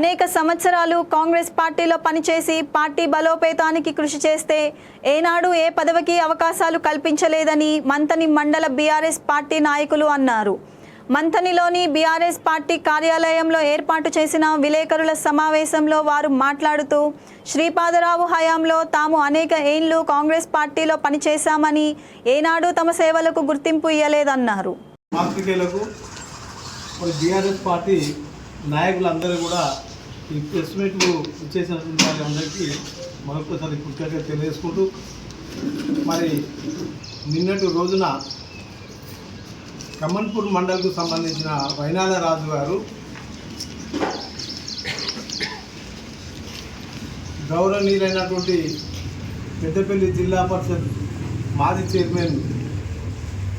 అనేక సంవత్సరాలు కాంగ్రెస్ పార్టీలో పనిచేసి పార్టీ బలోపేతానికి కృషి చేస్తే ఏనాడు ఏ పదవికి అవకాశాలు కల్పించలేదని మంతని మండల బీఆర్ఎస్ పార్టీ నాయకులు అన్నారు. మంతనిలోని బీఆర్ఎస్ పార్టీ కార్యాలయంలో ఏర్పాటు చేసిన విలేకరుల సమావేశంలో వారు మాట్లాడుతూ శ్రీపాదరావు హయాంలో తాము అనేక ఏండ్లు కాంగ్రెస్ పార్టీలో పనిచేశామని ఏనాడు తమ సేవలకు గుర్తింపు ఇయ్యలేదన్నారు. పార్టీ నాయకులందరూ కూడా ఈ ప్రెస్ మీట్లు ఇచ్చేసినటువంటి వాళ్ళందరికీ మరొకసారి కృతజ్ఞత తెలియజేసుకుంటూ మరి నిన్నటి రోజున కమన్పూర్ మండల్కు సంబంధించిన వైనాల రాజు గారు గౌరవనీయులైనటువంటి పెద్దపల్లి జిల్లా పరిషత్ మాజీ చైర్మన్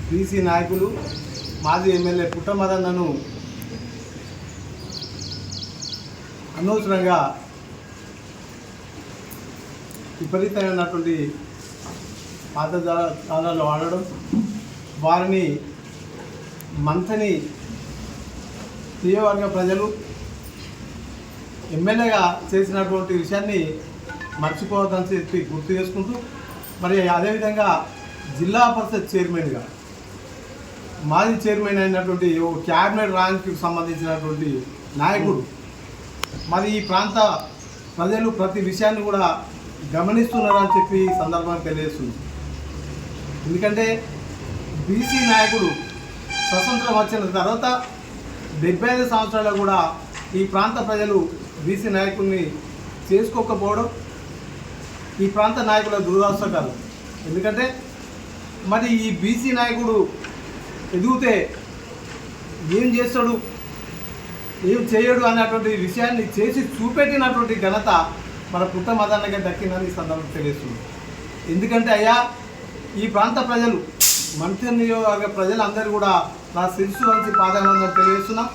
బీసీ నాయకులు మాజీ ఎమ్మెల్యే పుట్టమదన్నను అనవసరంగా విపరీతమైనటువంటి పాత పాతజాలాలు వాడడం వారిని మంతని తీయవర్గ ప్రజలు ఎమ్మెల్యేగా చేసినటువంటి విషయాన్ని మర్చిపోవద్దని చెప్పి గుర్తు చేసుకుంటూ మరి అదేవిధంగా జిల్లా పరిషత్ చైర్మన్గా మాజీ చైర్మన్ అయినటువంటి ఓ క్యాబినెట్ ర్యాంక్కి సంబంధించినటువంటి నాయకుడు మరి ఈ ప్రాంత ప్రజలు ప్రతి విషయాన్ని కూడా గమనిస్తున్నారని చెప్పి ఈ తెలియజేస్తుంది. ఎందుకంటే బీసీ నాయకుడు స్వతంత్రం వచ్చిన తర్వాత డెబ్బై ఐదు సంవత్సరాలు కూడా ఈ ప్రాంత ప్రజలు బీసీ నాయకుడిని చేసుకోకపోవడం ఈ ప్రాంత నాయకుల దురదృష్టకరం ఎందుకంటే మరి ఈ బీసీ నాయకుడు ఎదిగితే ఏం చేస్తాడు? ఏం చేయడు అన్నటువంటి విషయాన్ని చేసి చూపెట్టినటువంటి ఘనత మన పుట్ట మదన్నగా దక్కిందని ఈ సందర్భం తెలియస్తుంది ఎందుకంటే అయ్యా ఈ ప్రాంత ప్రజలు మంత్రి నియోజకవర్గ ప్రజలందరూ కూడా నా శిరస్సు వంచి పాదాలను తెలియజేస్తున్నాం.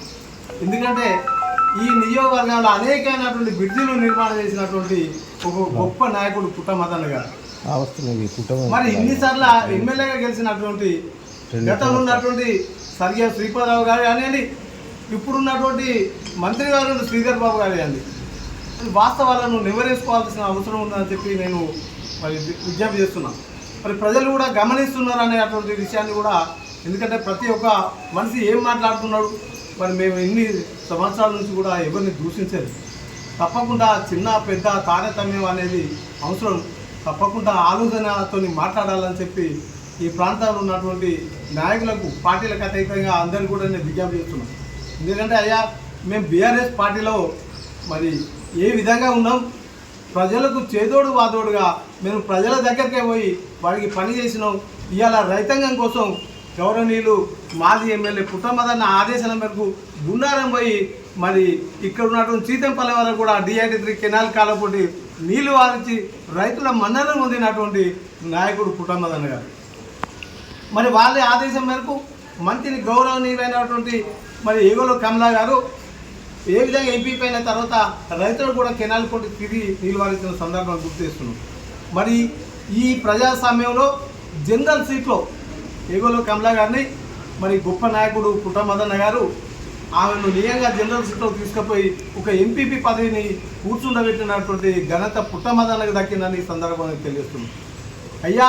ఎందుకంటే ఈ నియోజకవర్గంలో అనేకమైనటువంటి బ్రిడ్జిలు నిర్మాణం చేసినటువంటి ఒక గొప్ప నాయకుడు పుట్ట మదన్న గారు. మరి ఇన్నిసార్లు ఎమ్మెల్యేగా గెలిచినటువంటి గతంలో ఉన్నటువంటి సరిగా శ్రీపాదరావు గారు కానివ్వండి ఇప్పుడున్నటువంటి మంత్రి గారు శ్రీధర్ బాబు గారు అండి. వాస్తవాలను నివరేసుకోవాల్సిన అవసరం ఉందని చెప్పి నేను మరి విజ్ఞప్తి చేస్తున్నాను మరి ప్రజలు కూడా గమనిస్తున్నారు అనేటువంటి విషయాన్ని కూడా ఎందుకంటే ప్రతి ఒక్క మనిషి ఏం మాట్లాడుతున్నాడు? మరి మేము ఎన్ని సంవత్సరాల నుంచి కూడా ఎవరిని దూషించలేదు. తప్పకుండా చిన్న పెద్ద తారతమ్యం అనేది అవసరం. తప్పకుండా ఆలోచనతో మాట్లాడాలని చెప్పి ఈ ప్రాంతాల్లో ఉన్నటువంటి నాయకులకు పార్టీలకు అతీతంగా అందరికీ కూడా నేను విజ్ఞప్తి చేస్తున్నాను ఎందుకంటే అయ్యా మేము బీఆర్ఎస్ పార్టీలో మరి ఏ విధంగా ఉన్నాం? ప్రజలకు చేదోడు వాదోడుగా మేము ప్రజల దగ్గరికే పోయి వారికి పని చేసినాం. ఇవాళ రైతాంగం కోసం గౌరవనీయులు మాజీ ఎమ్మెల్యే పుట్టమదన్న ఆదేశాల మేరకు గుండారం పోయి మరి ఇక్కడ ఉన్నటువంటి సీతంపల్లి వరకు కూడా డిఐటి త్రీ కెనాల్ కాలపోటి నీళ్ళు వారించి రైతుల మన్నలను పొందినటువంటి నాయకుడు పుట్టమదన్న గారు. మరి వాళ్ళ ఆదేశం మేరకు మంత్రి గౌరవనీయులైనటువంటి మరి ఏగోలో కమలా గారు ఏ విధంగా ఎంపీ అయిన తర్వాత రైతులు కూడా కెనాల్ కొట్టి తిరిగి నిలవాల్సిన సందర్భం గుర్తు చేస్తున్నాం. మరి ఈ ప్రజాస్వామ్యంలో జనరల్ సీట్లో ఏగోలో కమలా గారిని మరి గొప్ప నాయకుడు పుట్టమదన్న గారు ఆమెను నియంగా జనరల్ సీట్లో తీసుకుపోయి ఒక ఎంపీపీ పదవిని కూర్చుండబెట్టినటువంటి ఘనత పుట్టమదన్నకు దక్కిందని ఈ సందర్భంగా తెలియజేస్తున్నాం అయ్యా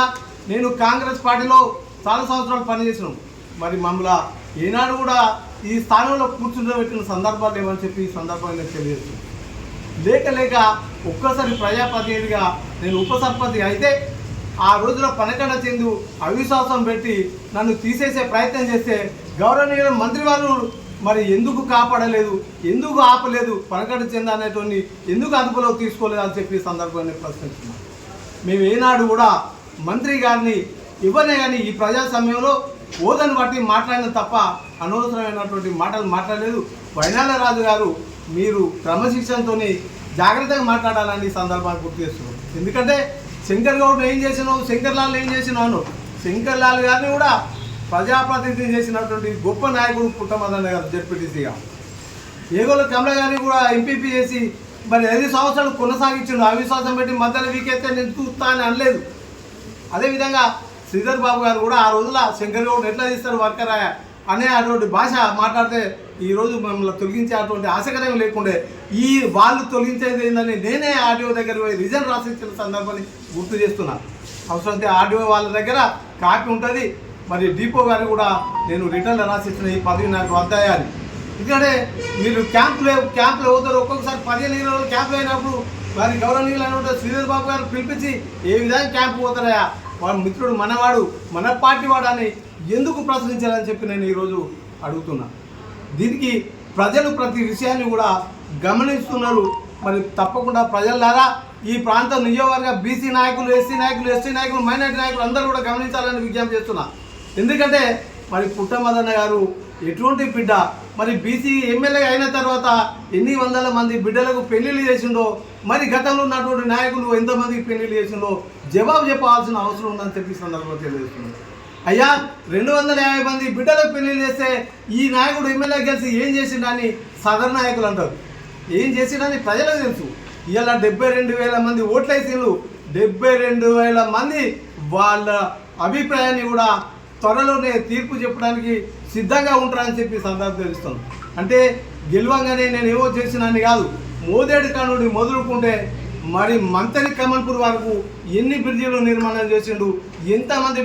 నేను కాంగ్రెస్ పార్టీలో చాలా సంవత్సరాలు పనిచేసినాం. మరి మమ్మల్ని ఏనాడు కూడా ఈ స్థానంలో కూర్చుండబెట్టిన సందర్భాలు ఏమని చెప్పి ఈ సందర్భంగా నేను లేక లేక ఒక్కసారి ప్రజాప్రతినిధిగా నేను ఉప సర్పంచ్ అయితే ఆ రోజున పనకండ చెందు అవిశ్వాసం పెట్టి నన్ను తీసేసే ప్రయత్నం చేస్తే గౌరవనీయ మంత్రి వారు మరి ఎందుకు కాపాడలేదు ఎందుకు ఆపలేదు పనకండ చెంద అనేటువంటి ఎందుకు అదుపులోకి తీసుకోలేదు అని చెప్పి ఈ సందర్భంగా ప్రశ్నిస్తున్నాను. మేము ఏనాడు కూడా మంత్రి గారిని ఇవ్వనే కానీ ఈ ప్రజా సమయంలో ఓదని బట్టి మాట్లాడిన తప్ప అనవసరమైనటువంటి మాటలు మాట్లాడలేదు. వైనాల రాజు గారు మీరు క్రమశిక్షణతో జాగ్రత్తగా మాట్లాడాలని ఈ సందర్భాన్ని గుర్తు చేస్తున్నాం ఎందుకంటే శంకర్ గౌడ్ ఏం చేసినావు? శంకర్ లాల్ ఏం చేసినావు శంకర్ లాల్ గారిని కూడా ప్రజాప్రతినిధి చేసినటువంటి గొప్ప నాయకుడు పుట్టమదన్న గారు జడ్పీటీసీగా ఏగోలు కమల గారిని కూడా ఎంపీపీ చేసి మరి ఐదు సంవత్సరాలు కొనసాగించిండు. అవిశ్వాసం పెట్టి మధ్యలో వీకెత్తే నేను చూస్తా అని అనలేదు. అదేవిధంగా శ్రీధర్ బాబు గారు కూడా ఆ రోజుల శంకర్గౌడ్ ఎట్లా తీస్తారు వర్కర్ అనే అటువంటి భాష మాట్లాడితే ఈరోజు మిమ్మల్ని తొలగించే అటువంటి ఆశకరం లేకుండే. ఈ వాళ్ళు తొలగించేది ఏందని నేనే ఆర్డీఓ దగ్గర పోయి రిజన్ రాసిచ్చిన సందర్భాన్ని గుర్తు చేస్తున్నాను అవసరమైతే ఆర్డీఓ వాళ్ళ దగ్గర కాపీ ఉంటుంది. మరి డిపో గారు కూడా నేను రిటర్న్ రాసిచ్చిన ఈ పదవి నాకు వద్దాయాలి ఎందుకంటే మీరు క్యాంపులు క్యాంపులో పోతారు ఒక్కొక్కసారి పదిహేను ఇరవై రోజులు క్యాంపులు అయినప్పుడు వారి గౌరవనీయులు అని శ్రీధర్ బాబు గారు పిలిపించి ఏ విధంగా క్యాంపు పోతారయా వాడు మిత్రుడు మనవాడు మన పార్టీ వాడు అని ఎందుకు ప్రశ్నించాలని చెప్పి నేను ఈరోజు అడుగుతున్నా. దీనికి ప్రజలు ప్రతి విషయాన్ని కూడా గమనిస్తున్నారు. మరి తప్పకుండా ప్రజలారా ఈ ప్రాంతం నియోజకవర్గ బీసీ నాయకులు ఎస్సీ నాయకులు ఎస్టీ నాయకులు మైనార్టీ నాయకులు అందరూ కూడా గమనించాలని విజ్ఞప్తి చేస్తున్నా. ఎందుకంటే మరి పుట్టమదన్న గారు ఎటువంటి బిడ్డ మరి బీసీ ఎమ్మెల్యే అయిన తర్వాత ఎన్ని వందల మంది బిడ్డలకు పెళ్ళిళ్ళు చేసిండో మరి గతంలో ఉన్నటువంటి నాయకులు ఎంతమందికి పెళ్ళిళ్ళు చేసిండో జవాబు చెప్పాల్సిన అవసరం ఉందని చెప్పి సందర్భంగా తెలియజేస్తున్నాను. అయ్యా రెండు వందల యాభై మంది బిడ్డలకు పెళ్ళి చేస్తే ఈ నాయకుడు ఎమ్మెల్యే గెలిచి ఏం చేసిండని సదర్ నాయకులు అంటారు. ఏం చేసిండని ప్రజలకు తెలుసు. ఇలా డెబ్బై రెండు వేల మంది ఓట్లేసిండ్రు. డెబ్బై రెండు వేల మంది వాళ్ళ అభిప్రాయాన్ని కూడా త్వరలోనే తీర్పు చెప్పడానికి సిద్ధంగా ఉంటారని చెప్పి సందర్భం తెలుస్తాను అంటే గెలవంగానే నేను ఏమో చేసినాన్ని కాదు మోదేడు కానుడి మొదలుకుంటే మరి మంతరి కమల్పూర్ వరకు ఎన్ని బ్రిడ్జిలు నిర్మాణం చేసిండు ఎంతమంది